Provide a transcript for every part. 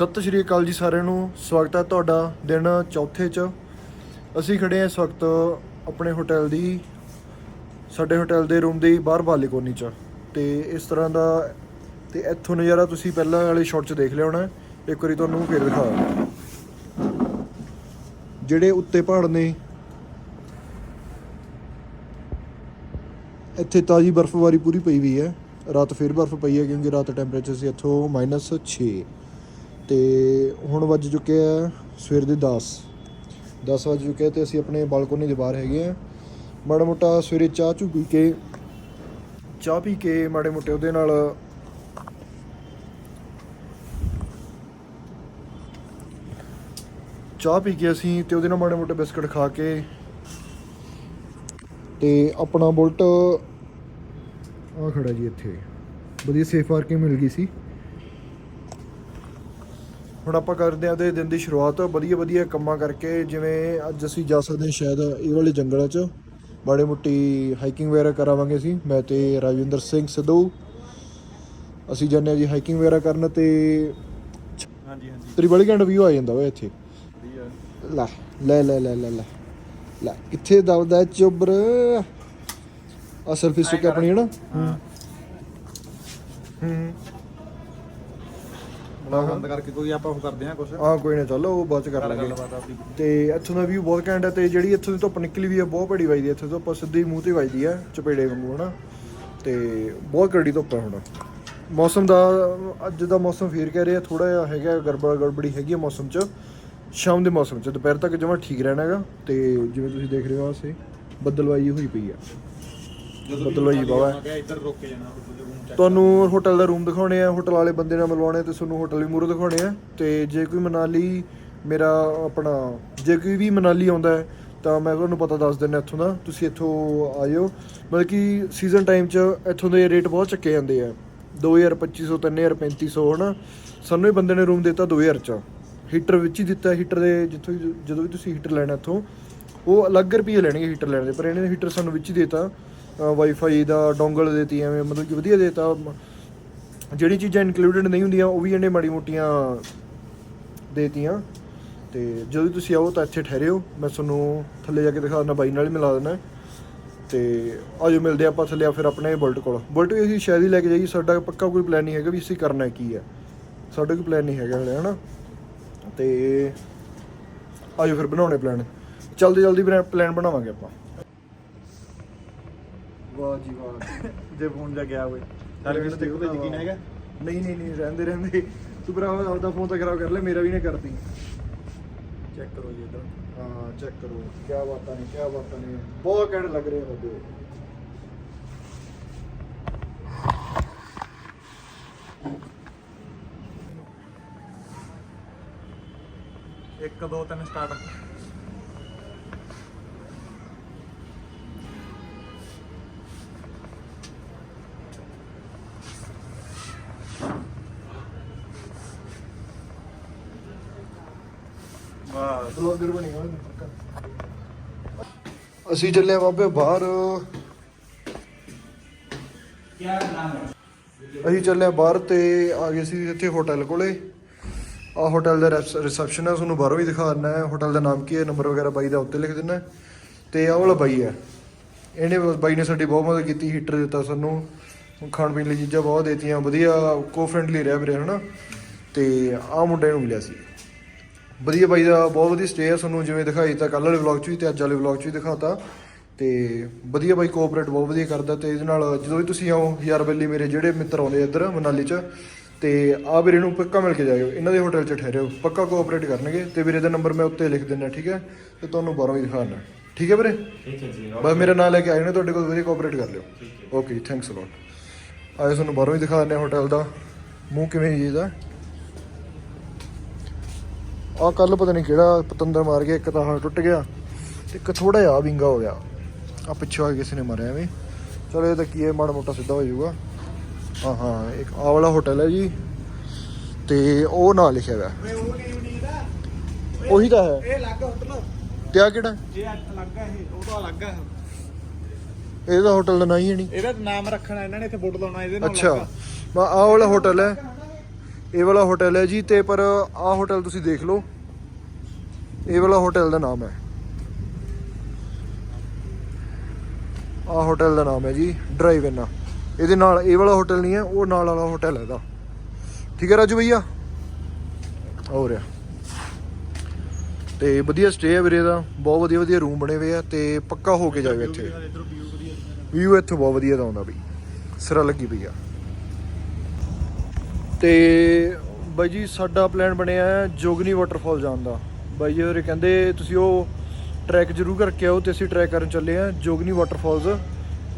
ਸਤਿ ਸ਼੍ਰੀ ਅਕਾਲ ਜੀ ਸਾਰਿਆਂ ਨੂੰ। ਸਵਾਗਤ ਹੈ ਤੁਹਾਡਾ ਦਿਨ ਚੌਥੇ ਚ। ਅਸੀਂ ਖੜੇ ਹਾਂ ਇਸ ਵਕਤ ਆਪਣੇ ਹੋਟਲ ਦੀ, ਸਾਡੇ ਹੋਟਲ ਦੇ ਰੂਮ ਦੀ ਬਾਹਰ ਬਾਲੇ ਕੋਨੀ ਚ। ਤੇ ਇਸ ਤਰ੍ਹਾਂ ਦਾ, ਤੇ ਇੱਥੋਂ ਨਜ਼ਾਰਾ ਤੁਸੀਂ ਪਹਿਲਾਂ ਵਾਲੇ ਸ਼ਾਟ ਚ ਦੇਖ ਲਿਆ ਹੋਣਾ। ਇੱਕ ਵਾਰੀ ਤੁਹਾਨੂੰ ਫੇਰ ਦਿਖਾ ਜਿਹੜੇ ਉੱਤੇ ਪਹਾੜ ਨੇ, ਇੱਥੇ ਤਾਜ਼ੀ ਬਰਫ਼ਬਾਰੀ ਪੂਰੀ ਪਈ ਵੀ ਹੈ। ਰਾਤ ਫੇਰ ਬਰਫ਼ ਪਈ ਹੈ ਕਿਉਂਕਿ ਰਾਤ ਟੈਂਪਰੇਚਰ ਸੀ ਇੱਥੋਂ -6 ਤੇ ਹੁਣ ਵੱਜ ਚੁੱਕੇ ਆ ਸਵੇਰ ਦੇ 10 10 ਵੱਜ ਚੁੱਕੇ ਆ ਤੇ ਅਸੀਂ ਆਪਣੇ ਬਾਲਕੋਨੀ ਦੇ ਬਾਹਰ ਹੈਗੇ ਆ। ਮਾੜਾ ਮੋਟਾ ਸਵੇਰੇ ਚਾਹ ਚੂ ਪੀ ਕੇ, ਚਾਹ ਪੀ ਕੇ ਮਾੜੇ ਮੋਟੇ ਉਹਦੇ ਨਾਲ ਚਾਹ ਪੀ ਕੇ ਅਸੀਂ ਤੇ ਉਹਦੇ ਨਾਲ ਮਾੜੇ ਮੋਟੇ ਬਿਸਕਟ ਖਾ ਕੇ ਤੇ ਆਪਣਾ ਬੁਲਟ ਆ ਖੜਾ ਜੀ ਇੱਥੇ। ਵਧੀਆ ਸੇਫ ਪਾਰਕਿੰਗ ਮਿਲ ਗਈ ਸੀ। ਹੁਣ ਆਪਾਂ ਕਰਦੇ ਹਾਂ ਉਹਦੇ ਦਿਨ ਦੀ ਸ਼ੁਰੂਆਤ। ਵਧੀਆ ਵਧੀਆ ਕੰਮਾਂ ਕਰਕੇ ਜਿਵੇਂ ਅੱਜ ਅਸੀਂ ਜਾ ਸਕਦੇ ਹਾਂ ਸ਼ਾਇਦ ਇਹ ਵਾਲੇ ਜੰਗਲਾਂ 'ਚ। ਬਾੜੇ ਮੁੱਟੀ ਹਾਈਕਿੰਗ ਵਗੈਰਾ ਕਰਾਵਾਂਗੇ ਅਸੀਂ। ਮੈਂ ਤੇ ਰਾਜਵਿੰਦਰ ਸਿੰਘ ਸਿੱਧੂ। ਅਸੀਂ ਜਾਂਦੇ ਹਾਂ ਜੀ ਹਾਈਕਿੰਗ ਵਗੈਰਾ ਕਰਨ ਤੇ ਹਾਂਜੀ ਹਾਂਜੀ। ਤੇਰੀ ਬੜੀ ਘੈਂਟ ਵਿਊ ਆ ਜਾਂਦਾ ਓਏ ਇੱਥੇ। ਲੈ ਲੈ ਲੈ ਲੈ ਲੈ ਲੈ। ਲੈ ਕਿੱਥੇ ਦਬਦਾ ਚੁੱਬਰ ਆ ਸੈਲਫੀ ਸਟਿਕ ਆਪਣੀ ਹੈ ਨਾ। ਹਾਂ। ਹੂੰ। ਬੜਾ ਬੰਦ ਕਰਕੇ ਕੋਈ ਆਪਾਂ ਉਹ ਕਰਦੇ ਹਾਂ ਕੁਝ ਆ ਕੋਈ ਨਾ ਚੱਲ ਉਹ ਬਾਅਦ ਚ ਕਰ ਲਾਂਗੇ। ਗੱਲਬਾਤ ਆਪਦੀ। ਤੇ ਇੱਥੋਂ ਦਾ ਵਿਊ ਬਹੁਤ ਘੈਂਟ ਹੈ ਤੇ ਜਿਹੜੀ ਇੱਥੋਂ ਦੀ ਧੁੱਪ ਨਿਕਲੀ ਵੀ ਹੈ ਬਹੁਤ ਬੜੀ ਵੱਜਦੀ ਹੈ। ਇੱਥੇ ਤੋਂ ਆਪਾਂ ਸਿੱਧੀ ਮੂੰਹ ਤੇ ਵੱਜਦੀ ਹੈ ਚਪੇੜੇ ਵਾਂਗੂ ਹਨਾ? ਤੇ ਬਹੁਤ ਕੜੀ ਧੁੱਪ ਹੈ ਹੁਣ। ਮੌਸਮ ਦਾ ਅੱਜ ਦਾ ਮੌਸਮ ਫੇਰ ਕਹਿ ਰਿਹਾ ਥੋੜਾ ਜਿਹਾ ਹੈਗਾ ਗੜਬੜ ਗੜਬੜੀ ਹੈਗੀ ਹੈ ਮੌਸਮ 'ਚ। ਸ਼ਾਮ ਦੇ ਮੌਸਮ 'ਚ ਦੁਪਹਿਰ ਤੱਕ ਜਮਾ ਠੀਕ ਰਹਿਣਾ ਹੈਗਾ। ਤੇ ਜਿਵੇਂ ਤੁਸੀਂ ਦੇਖ ਰਹੇ ਹੋ ਆਸੇ ਬੱਦਲਵਾਈ ਹੋਈ ਪਈ ਆ ਬਦਲੋ ਜੀ ਬਾਬਾ। ਮੈਂ ਕਿਹਾ ਇੱਧਰ ਰੁਕ ਜਾਣਾ। ਤੁਹਾਨੂੰ ਹੋਟਲ ਦਾ ਰੂਮ ਦਿਖਾਉਣੇ ਆ ਹੋਟਲ ਵਾਲੇ ਬੰਦੇ ਨਾਲ ਮਿਲਵਾਉਣੇ ਤੇ ਤੁਹਾਨੂੰ ਹੋਟਲ ਵੀ ਮੂਹਰੇ ਦਿਖਾਉਣੇ ਆ। ਤੇ ਜੇ ਕੋਈ ਮਨਾਲੀ ਮੇਰਾ ਆਪਣਾ, ਜੇ ਕੋਈ ਵੀ ਮਨਾਲੀ ਆਉਂਦਾ ਹੈ, ਤਾਂ ਮੈਂ ਤੁਹਾਨੂੰ ਪਤਾ ਦੱਸ ਦਿੰਦਾ ਇੱਥੋਂ ਦਾ। ਤੁਸੀਂ ਇੱਥੋਂ ਆਇਓ। ਮਤਲਬ ਕਿ ਸੀਜ਼ਨ ਟਾਈਮ 'ਚ ਇੱਥੋਂ ਦੇ ਰੇਟ ਬਹੁਤ ਚੱਕੇ ਜਾਂਦੇ ਆ। 2200 3000 3500 ਹਨਾ? ਸਾਨੂੰ ਇਹ ਬੰਦੇ ਨੇ ਰੂਮ ਦਿੱਤਾ 2000 ਚ। ਹੀਟਰ ਵਿੱਚ ਹੀ ਦਿੱਤਾ ਹੀਟਰ ਦੇ ਜਿੱਥੋਂ ਵੀ- ਜਦੋਂ ਵੀ ਤੁਸੀਂ ਹੀਟਰ ਲੈਣਾ ਇੱਥੋਂ, ਉਹ ਅਲੱਗ ਰੁਪਏ ਲੈਣਗੇ ਹੀਟਰ ਲੈਣ ਦੇ, ਪਰ ਇਹਨੇ ਹੀਟਰ ਸਾਨੂੰ ਵਿੱਚ ਹੀ ਦੇਤਾ। ਵਾਈਫਾਈ ਦਾ ਡੋਂਗਲ ਦੇਤੀ ਐਵੇਂ, ਮਤਲਬ ਕਿ ਵਧੀਆ ਦੇਤਾ। ਜਿਹੜੀ ਚੀਜ਼ਾਂ ਇਨਕਲੂਡਡ ਨਹੀਂ ਹੁੰਦੀਆਂ, ਉਹ ਵੀ ਇਹਨੇ ਮਾੜੀ ਮੋਟੀਆਂ ਦੇਤੀਆਂ। ਤੇ ਜਦੋਂ ਤੁਸੀਂ ਆਓ ਤਾਂ ਇੱਥੇ ਠਹਿਰਿਓ। ਮੈਂ ਤੁਹਾਨੂੰ ਥੱਲੇ ਜਾ ਕੇ ਦਿਖਾ ਦਿੰਦਾ, ਬਾਈ ਨਾਲ ਹੀ ਮਿਲਾ ਦਿੰਦਾ। ਤੇ ਆਜੋ ਮਿਲਦੇ ਆਪਾਂ ਥੱਲੇ ਆ ਫਿਰ ਆਪਣੇ ਬੁਲਟ ਕੋਲ। ਬੁਲਟ ਵੀ ਅਸੀਂ ਸ਼ਾਇਦ ਹੀ ਲੈ ਕੇ ਜਾਈਏ, ਸਾਡਾ ਪੱਕਾ ਕੋਈ ਪਲਾਨ ਨਹੀਂ ਹੈਗਾ ਵੀ ਅਸੀਂ ਕਰਨਾ ਕੀ ਹੈ। ਸਾਡਾ ਕੋਈ ਪਲਾਨ ਨਹੀਂ ਹੈਗਾ ਹਲੇ, ਹਨਾ? ਤੇ ਆਜੋ ਫਿਰ ਬਣਾਉਣੇ ਪਲਾਨ ਜਲਦੀ ਜਲਦੀ ਪਲਾਨ ਬਣਾਵਾਂਗੇ ਆਪਾਂ। ਵਾਹ ਜੀ ਵਾਹ ਜੇ ਫੋਨ ਜਾ ਗਿਆ ਹੋਵੇ। ਸਰਵਿਸ ਤੇ ਕੋਈ ਯਕੀਨ ਹੈਗਾ? ਨਹੀਂ ਨਹੀਂ ਨਹੀਂ ਰਹਿੰਦੇ ਰਹਿੰਦੇ। ਤੂੰ ਭਰਾ ਆਪਦਾ ਫੋਨ ਤਾਂ ਖਰਾਬ ਕਰ ਲੈ ਮੇਰਾ ਵੀ ਨੇ ਕਰਤੀ ਚੈੱਕ ਕਰੋ ਜੀ ਇੱਧਰ। ਹਾਂ ਚੈੱਕ ਕਰੋ। ਕੀ ਬਾਤਾਂ ਨੇ ਕੀ ਬਾਤਾਂ ਨੇ। ਬਹੁਤ ਘੈਂਟ ਲੱਗ ਰਹੇ ਬੰਦੇ ਇੱਕ ਦੋ ਤਿੰਨ ਸਟਾਰਟ ਅਸੀਂ ਚੱਲੇ ਆ ਬਾਬੇ ਬਾਹਰ। ਅਸੀਂ ਚੱਲੇ ਆ ਬਾਹਰ ਤੇ ਆ ਗਏ ਸੀ ਇੱਥੇ ਹੋਟਲ ਕੋਲੇ। ਆ ਹੋਟਲ ਦਾ ਰਿਸੈਪਸ਼ਨ ਹੈ, ਤੁਹਾਨੂੰ ਬਾਹਰੋਂ ਵੀ ਦਿਖਾ ਦਿੰਦਾ ਹੈ। ਹੋਟਲ ਦਾ ਨਾਮ ਕੀ ਹੈ ਨੰਬਰ ਵਗੈਰਾ ਬਾਈ ਦਾ ਉੱਤੇ ਲਿਖ ਦਿੰਦਾ ਹੈ। ਤੇ ਆਹ ਵਾਲਾ ਬਾਈ ਹੈ। ਇਹਨੇ ਬਾਈ ਨੇ ਸਾਡੀ ਬਹੁਤ ਮਦਦ ਕੀਤੀ ਹੀਟਰ ਦਿੱਤਾ ਸਾਨੂੰ। ਖਾਣ ਪੀਣ ਲਈ ਚੀਜ਼ਾਂ ਬਹੁਤ ਦੇਤੀਆਂ, ਵਧੀਆ ਕੋ ਫ੍ਰੈਂਡਲੀ ਰਿਹਾ ਵੀਰੇ, ਹਨਾ। ਤੇ ਆਹ ਮੁੰਡੇ ਨੂੰ ਮਿਲਿਆ ਸੀ। ਵਧੀਆ ਬਾਈ ਦਾ ਬਹੁਤ ਵਧੀਆ ਸਟੇ ਹੈ ਤੁਹਾਨੂੰ ਜਿਵੇਂ ਦਿਖਾਈ ਤਾਂ ਕੱਲ੍ਹ ਵਾਲੇ ਵਲੌਗ 'ਚ ਵੀ ਤੇ ਅੱਜ ਵਾਲੇ ਵਲੌਗ 'ਚ ਵੀ ਦਿਖਾਤਾ। ਤੇ ਵਧੀਆ ਬਾਈ ਕੋਆਪਰੇਟ ਬਹੁਤ ਵਧੀਆ ਕਰਦਾ ਤੇ ਇਹਦੇ ਨਾਲ ਜਦੋਂ ਵੀ ਤੁਸੀਂ ਆਓ ਯਾਰ ਬੇਲੀ ਮੇਰੇ ਜਿਹੜੇ ਮਿੱਤਰ ਆਉਂਦੇ ਆ ਇੱਧਰ ਮਨਾਲੀ 'ਚ ਤੇ ਆ ਵੀਰੇ ਨੂੰ ਪੱਕਾ ਮਿਲ ਕੇ ਜਾਇਓ ਇਹਨਾਂ ਦੇ ਹੋਟਲ 'ਚ ਠਹਿਰਿਓ ਪੱਕਾ ਕੋਆਪਰੇਟ ਕਰਨਗੇ ਤੇ ਵੀਰੇ ਦਾ ਨੰਬਰ ਮੈਂ ਉੱਤੇ ਲਿਖ ਦਿੰਦਾ ਠੀਕ ਹੈ? ਤੇ ਤੁਹਾਨੂੰ ਬਾਹਰੋਂ ਵੀ ਦਿਖਾਉਣਾ। ਠੀਕ ਹੈ ਵੀਰੇ? ਠੀਕ ਹੈ ਜੀ ਬਸ ਮੇਰਾ ਨਾਮ ਲੈ ਕੇ ਆਏ ਨੇ ਤੁਹਾਡੇ ਕੋਲ ਵਧੀਆ ਕੋਆਪਰੇਟ ਕਰ ਲਿਓ। ਓਕੇ ਥੈਂਕਸ ਅ ਲੋਟ ਆਏ ਤੁਹਾਨੂੰ ਬਾਹਰੋਂ ਹੀ ਦਿਖਾ ਦਿੰਦੇ ਹੋਟਲ ਦਾ। ਮੂੰਹ ਕਿਵੇਂ ਜੀ ਇਹਦਾ? ਆ ਕੱਲ ਪਤਾ ਨਹੀਂ ਕਿਹੜਾ ਪਤੰਦਰ ਮਾਰ ਗਿਆ ਇੱਕ ਤਾਂ ਹਾਂ ਟੁੱਟ ਗਿਆ ਤੇ ਇੱਕ ਥੋੜਾ ਜਿਹਾ ਵਿੰਗਾ ਹੋ ਗਿਆ। ਆ ਪਿੱਛੋਂ ਆ ਕਿਸੇ ਨੇ ਮਾਰਿਆ ਐਵੇਂ ਚਲੋ ਇਹ ਤਾਂ ਕੀ ਹੈ ਮਾੜਾ ਮੋਟਾ ਸਿੱਧਾ ਹੋ ਜਾਊਗਾ। ਹਾਂ ਹਾਂ ਇੱਕ ਆ ਵਾਲਾ ਹੋਟਲ ਹੈ ਜੀ। ਤੇ ਉਹ ਨਾਂ ਲਿਖਿਆ ਹੋਇਆ। ਉਹ ਤਾਂ ਹੈ। ਇਹ ਅਲੱਗ ਹੋਟਲ ਤੇ ਆ ਕਿਹੜਾ? ਇਹ ਅਲੱਗ ਹੈ ਇਹ ਉਹ ਤਾਂ ਅਲੱਗ ਹੈ ਇਹਦਾ ਹੋਟਲ ਦਾ ਨਾਂ ਹੈ ਨਹੀਂ ਇਹਦਾ ਨਾਮ ਰੱਖਣਾ ਇਹਨਾਂ ਨੇ ਇੱਥੇ ਬੋਰਡ ਲਾਉਣਾ ਇਹਦੇ ਨਾਲ ਅੱਛਾ। ਆ ਵਾਲਾ ਹੋਟਲ ਹੈ। ਇਹ ਵਾਲਾ ਹੋਟਲ ਹੈ ਜੀ ਤੇ ਪਰ ਆਹ ਹੋਟਲ ਤੁਸੀਂ ਦੇਖ ਲਓ। ਇਹ ਵਾਲਾ ਹੋਟਲ ਦਾ ਨਾਮ ਹੈ। ਆਹ ਹੋਟਲ ਦਾ ਨਾਮ ਹੈ ਜੀ ਡਰਾਈਵ ਇਨ ਇਹਦੇ ਨਾਲ ਇਹ ਵਾਲਾ ਹੋਟਲ ਨਹੀਂ ਹੈ, ਉਹ ਨਾਲ ਵਾਲਾ ਹੋਟਲ ਹੈ ਇਹਦਾ। ਠੀਕ ਹੈ ਰਾਜੂ ਭਈਆ? ਹੋ ਰਿਹਾ ਤੇ ਵਧੀਆ ਸਟੇ ਹੈ ਵੀਰੇ ਦਾ ਬਹੁਤ ਵਧੀਆ ਵਧੀਆ ਰੂਮ ਬਣੇ ਹੋਏ ਆ ਤੇ ਪੱਕਾ ਹੋ ਕੇ ਜਾਵੇ ਇੱਥੇ। ਵਿਊ ਇੱਥੋਂ ਬਹੁਤ ਵਧੀਆ ਦਾ ਆਉਂਦਾ ਬਈ। ਸਿਰਾ ਲੱਗੀ ਪਈ ਆ। ਤੇ ਬਾਈ ਜੀ ਸਾਡਾ ਪਲਾਨ ਬਣਿਆ ਹੈ ਜੋਗਨੀ ਵਾਟਰਫਾਲ ਜਾਣ ਦਾ। ਬਾਈ ਜੀ ਹੋਰੇ ਕਹਿੰਦੇ ਤੁਸੀਂ ਉਹ ਟਰੈਕ ਜ਼ਰੂਰ ਕਰਕੇ ਆਓ ਤੇ ਅਸੀਂ ਟਰੈਕ ਕਰਨ ਚੱਲੇ ਆ ਜੋਗਨੀ ਵਾਟਰਫਾਲਸ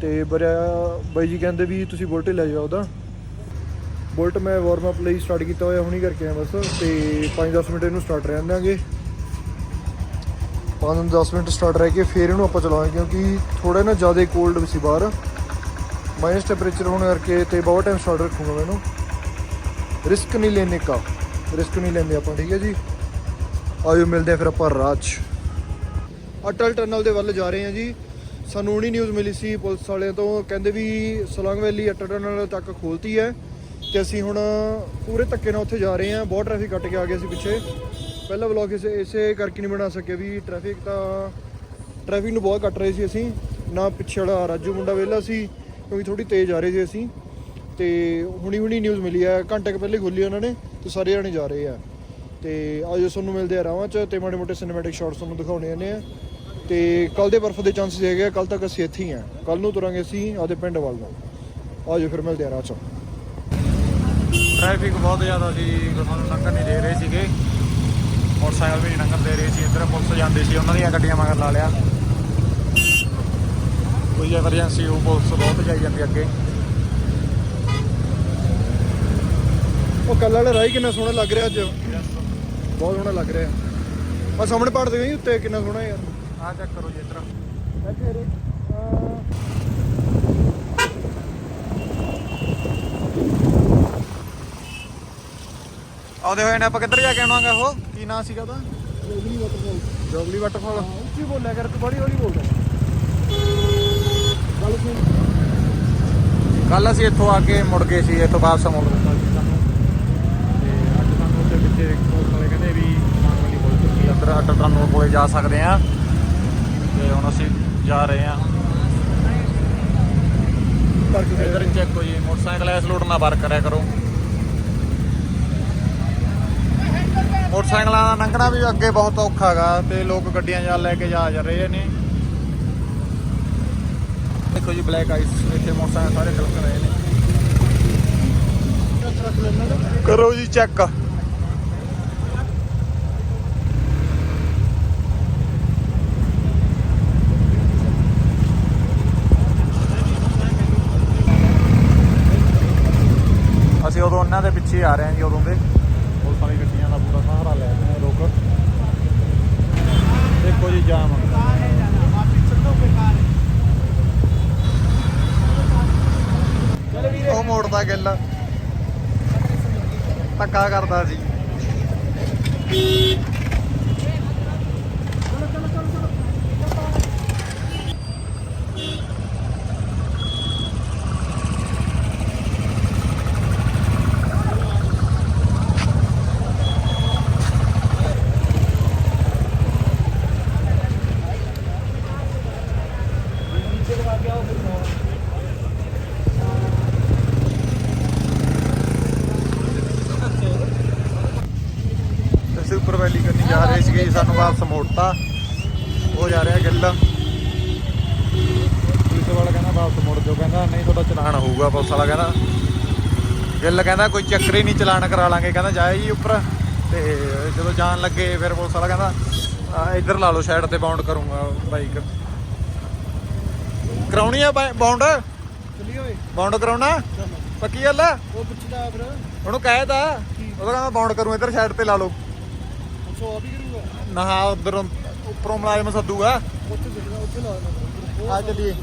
ਤੇ ਬਰਿਆ, ਬਾਈ ਜੀ ਕਹਿੰਦੇ ਵੀ ਤੁਸੀਂ ਬੁਲਟ ਹੀ ਲੈ ਜਾਓ ਉਹਦਾ। ਬੁਲਟ ਮੈਂ ਵਾਰਮ ਅਪ ਲਈ ਸਟਾਰਟ ਕੀਤਾ ਹੋਇਆ, ਹੁਣੀ ਕਰਕੇ ਆਇਆ ਬਸ ਤੇ 5-10 ਮਿੰਟ ਇਹਨੂੰ ਸਟਾਰਟ ਰਹਿਣ ਦਾਂਗੇ 5-10 ਮਿੰਟ ਸਟਾਰਟ ਰਹਿ ਕੇ ਫਿਰ ਇਹਨੂੰ ਆਪਾਂ ਚਲਾਵਾਂਗੇ ਕਿਉਂਕਿ ਥੋੜਾ ਨਾ ਜ਼ਿਆਦਾ ਕੋਲਡ ਵੀ ਸੀ ਬਾਹਰ। ਮਾਈਨਸ ਟੈਂਪਰੇਚਰ ਹੋਣ ਕਰਕੇ ਤੇ ਬਹੁਤ ਟਾਈਮ ਸਟਾਰਟ ਰੱਖੂੰਗਾ ਮੈਨੂੰ ਰਿਸਕ ਨਹੀਂ ਲੈਣੇ ਕਾ ਰਿਸਕ ਨਹੀਂ ਲੈਂਦੇ ਆਪਾਂ, ਠੀਕ ਹੈ ਜੀ? ਆਇਓ ਮਿਲਦੇ ਆ ਫਿਰ ਆਪਾਂ ਰਾਜ ਅਟਲ ਟਨਲ ਦੇ ਵੱਲ ਜਾ ਰਹੇ ਹਾਂ ਜੀ। ਸਾਨੂੰ ਹੁਣੀ ਨਿਊਜ਼ ਮਿਲੀ ਸੀ ਪੁਲਿਸ ਵਾਲਿਆਂ ਤੋਂ। ਕਹਿੰਦੇ ਵੀ ਸਲੰਗ ਵੈਲੀ ਅਟਲ ਟਨਲ ਤੱਕ ਖੋਲਤੀ ਹੈ ਤੇ ਅਸੀਂ ਹੁਣ ਪੂਰੇ ਧੱਕੇ ਨਾਲ ਉੱਥੇ ਜਾ ਰਹੇ ਹਾਂ। ਬਹੁਤ ਟ੍ਰੈਫਿਕ ਕੱਟ ਕੇ ਆ ਗਿਆ ਸੀ ਪਿੱਛੇ। ਪਹਿਲਾ ਵਲੌਗ ਇਸੇ ਇਸੇ ਕਰਕੇ ਨਹੀਂ ਬਣਾ ਸਕੇ ਵੀ ਟ੍ਰੈਫਿਕ ਤਾਂ ਟ੍ਰੈਫਿਕ ਨੂੰ ਬਹੁਤ ਕੱਟ ਰਹੇ ਸੀ ਅਸੀਂ। ਨਾ ਪਿੱਛੇ ਵਾਲਾ ਰਾਜੂ ਮੁੰਡਾ ਵਿਹਲਾ ਸੀ, ਕਿਉਂਕਿ ਥੋੜੀ ਤੇਜ਼ ਆ ਰਹੇ ਸੀ ਅਸੀਂ। ਤੇ ਹੁਣੀ ਹੁਣੀ ਨਿਊਜ਼ ਮਿਲੀ ਹੈ ਘੰਟੇ ਕੁ ਪਹਿਲੇ ਖੋਲੀ ਉਹਨਾਂ ਨੇ ਤੇ ਸਾਰੇ ਜਾਣੇ ਜਾ ਰਹੇ ਆ। ਤੇ ਅੱਜ ਤੁਹਾਨੂੰ ਮਿਲਦੇ ਆ ਰਾਵਾਂ ਚ ਤੇ ਮਾੜੇ ਮੋਟੇ ਸਿਨੇਮੈਟਿਕ ਸ਼ਾਟਸ ਤੁਹਾਨੂੰ ਦਿਖਾਉਣੇ ਨੇ ਤੇ ਕੱਲ ਦੇ ਬਰਫ਼ ਦੇ ਚਾਂਸਸ ਹੈਗੇ ਕੱਲ ਤੱਕ ਅਸੀਂ ਇੱਥੇ ਹੀ ਆ। ਕੱਲ ਨੂੰ ਤੁਰਾਂਗੇ ਅਸੀਂ ਆਦੇ ਪਿੰਡ ਵੱਲ ਨੂੰ। ਆਜੋ ਫਿਰ ਮਿਲਦੇ ਆ ਰਾਹ ਚ। ਟ੍ਰੈਫਿਕ ਬਹੁਤ ਜ਼ਿਆਦਾ ਸੀ ਸਾਨੂੰ ਲੰਘਣ ਨਹੀਂ ਦੇ ਰਹੇ ਸੀਗੇ। ਮੋਟਰਸਾਈਕਲ ਵੀ ਨਹੀਂ ਲੰਘਣ ਦੇ ਰਹੇ ਸੀ, ਇੱਧਰ ਪੁਲਿਸ ਜਾਂਦੀ ਸੀ, ਉਹਨਾਂ ਦੀਆਂ ਗੱਡੀਆਂ ਮਗਰ ਲਾ ਲਿਆ। ਕੋਈ ਐਮਰਜੈਂਸੀ ਉਹ ਪੁਲਿਸ ਬਹੁਤ ਜਾਈ ਜਾਂਦੀ ਅੱਗੇ। ਉਹ ਕੱਲ ਵਾਲਾ ਰਾਹ ਹੀ ਕਿੰਨਾ ਸੋਹਣਾ ਲੱਗ ਰਿਹਾ ਅੱਜ। ਬਹੁਤ ਸੋਹਣਾ ਲੱਗ ਰਿਹਾ। ਆ ਸਾਹਮਣੇ ਪਹਾੜ ਦੇ ਗਈ ਉੱਤੇ ਕਿੰਨਾ ਸੋਹਣਾ ਯਾਰ। ਆ ਚੈੱਕ ਕਰੋ ਜੀ ਇੱਧਰ। ਇੱਥੇ ਰੇ ਆਉਂਦੇ ਹੋਏ ਨੇ ਆਪਾਂ ਕਿੱਧਰ ਜਾ ਕੇ ਆਉਣਾਗਾ ਉਹ? ਕੀ ਨਾਂ ਸੀਗਾ ਉਹਦਾ? ਜੋਗਲੀ ਵਾਟਰਫਾਲ ਜੋਗਲੀ ਵਾਟਰਫਾਲ ਉੱਚੀ ਬੋਲਿਆ ਕਰ ਤੂੰ ਬੜੀ ਹੌਲੀ ਬੋਲਦਾ। ਕੱਲ ਅਸੀਂ ਇੱਥੋਂ ਆ ਕੇ ਮੁੜ ਗਏ ਸੀ ਇੱਥੋਂ ਵਾਪਸ ਮੁੜ ਦਿੱਤਾ ਸੀ ਸਾਨੂੰ ਤੇ ਅੱਜ ਸਾਨੂੰ ਉੱਥੇ ਪਿੱਛੇ ਪੁਲਿਸ ਵਾਲੇ ਕਹਿੰਦੇ ਵੀ ਮਾਨ ਵਾਲੀ ਪੁਲਿਸ ਚੁੱਕੀ ਅੰਦਰ ਅਟਲ ਟਨਲ ਕੋਲੇ ਜਾ ਸਕਦੇ ਆ ਤੇ ਹੁਣ ਅਸੀਂ ਜਾ ਰਹੇ ਆ ਇੱਧਰ ਚੈੱਕ ਹੋ ਜੀ, ਮੋਟਰਸਾਈਕਲ ਐਸ ਲੋਡ ਨਾ ਬਾਰ ਕਰਿਆ ਕਰੋ। ਮੋਟਰਸਾਈਕਲਾਂ ਦਾ ਲੰਘਣਾ ਵੀ ਅੱਗੇ ਬਹੁਤ ਔਖਾ ਹੈਗਾ ਤੇ ਲੋਕ ਗੱਡੀਆਂ ਜਾਂ ਲੈ ਕੇ ਜਾ ਜਾ ਰਹੇ ਨੇ। ਦੇਖੋ ਜੀ ਬਲੈਕ ਆਈਸ ਇੱਥੇ ਮੋਟਰਸਾਈਕਲ ਸਾਰੇ ਤਿਲਕ ਰਹੇ ਨੇ। ਕਰੋ ਜੀ ਚੈੱਕ ਅਸੀਂ ਉਦੋਂ ਉਹਨਾਂ ਦੇ ਪਿੱਛੇ ਆ ਰਹੇ ਹਾਂ ਜੀ ਉਦੋਂ ਦੇ। ਪੁਲਿਸ ਵਾਲੀ ਗੱਡੀਆਂ ਦਾ ਪੂਰਾ ਸਹਾਰਾ ਲੈ ਰਹੇ ਨੇ ਲੋਕ। ਦੇਖੋ ਜੀ ਜਾਮ। ਉਹ ਮੋੜਦਾ ਗਿੱਲ। ਧੱਕਾ ਕਰਦਾ ਸੀ ਅਸੀਂ ਉੱਪਰ ਵੈਲੀ ਕਰਨੀ ਜਾ ਰਹੇ ਸੀਗੇ ਜੀ ਸਾਨੂੰ ਵਾਪਸ ਮੋੜਤਾ ਉਹ ਜਾ ਰਿਹਾ ਗਿੱਲ ਪੁਲਿਸ ਵਾਲਾ ਕਹਿੰਦਾ ਵਾਪਸ ਮੁੜ ਜਾਓ ਕਹਿੰਦਾ ਨਹੀਂ ਤੁਹਾਡਾ ਚਲਾਨ ਹੋਊਗਾ ਪੁਲਿਸ ਵਾਲਾ ਕਹਿੰਦਾ ਗਿੱਲ ਕਹਿੰਦਾ ਕੋਈ ਚੱਕਰ ਹੀ ਨਹੀਂ ਚਲਾਨ ਕਰਾ ਲਾਂਗੇ ਕਹਿੰਦਾ ਜਾਏ ਜੀ ਉੱਪਰ। ਤੇ ਜਦੋਂ ਜਾਣ ਲੱਗੇ ਫਿਰ ਪੁਲਿਸ ਵਾਲਾ ਕਹਿੰਦਾ "ਆ, ਇੱਧਰ ਲਾ ਲਓ ਸਾਈਡ ਤੇ ਬਾਉਂਡ ਕਰੂੰਗਾ ਬਾਈਕ ਕਰਾਉਣੀ ਆ ਬਾਉਂਡ ਚੱਲੀ ਓਏ। ਬਾਉਂਡ ਕਰਾਉਣਾ? ਪੱਕੀ ਗੱਲ ਆ? ਉਹ ਪੁੱਛਦਾ ਫਿਰ। ਉਹਨੂੰ ਕਹਿ ਤਾ ਉਹਦਾ ਕਹਿੰਦਾ ਬਾਉਂਡ ਕਰੂੰ ਇੱਧਰ ਸਾਈਡ ਤੇ ਲਾ ਲਓ। ਸੋ ਆ ਵੀ ਕਰੂਗਾ। ਨਾ ਉਧਰ ਉੱਪਰੋਂ ਮੁਲਾਜ਼ਮ ਸੱਦੂਗਾ। ਉੱਥੇ ਚੱਲਣਾ ਉੱਥੇ ਲਾ ਆ ਚੱਲੀਏ।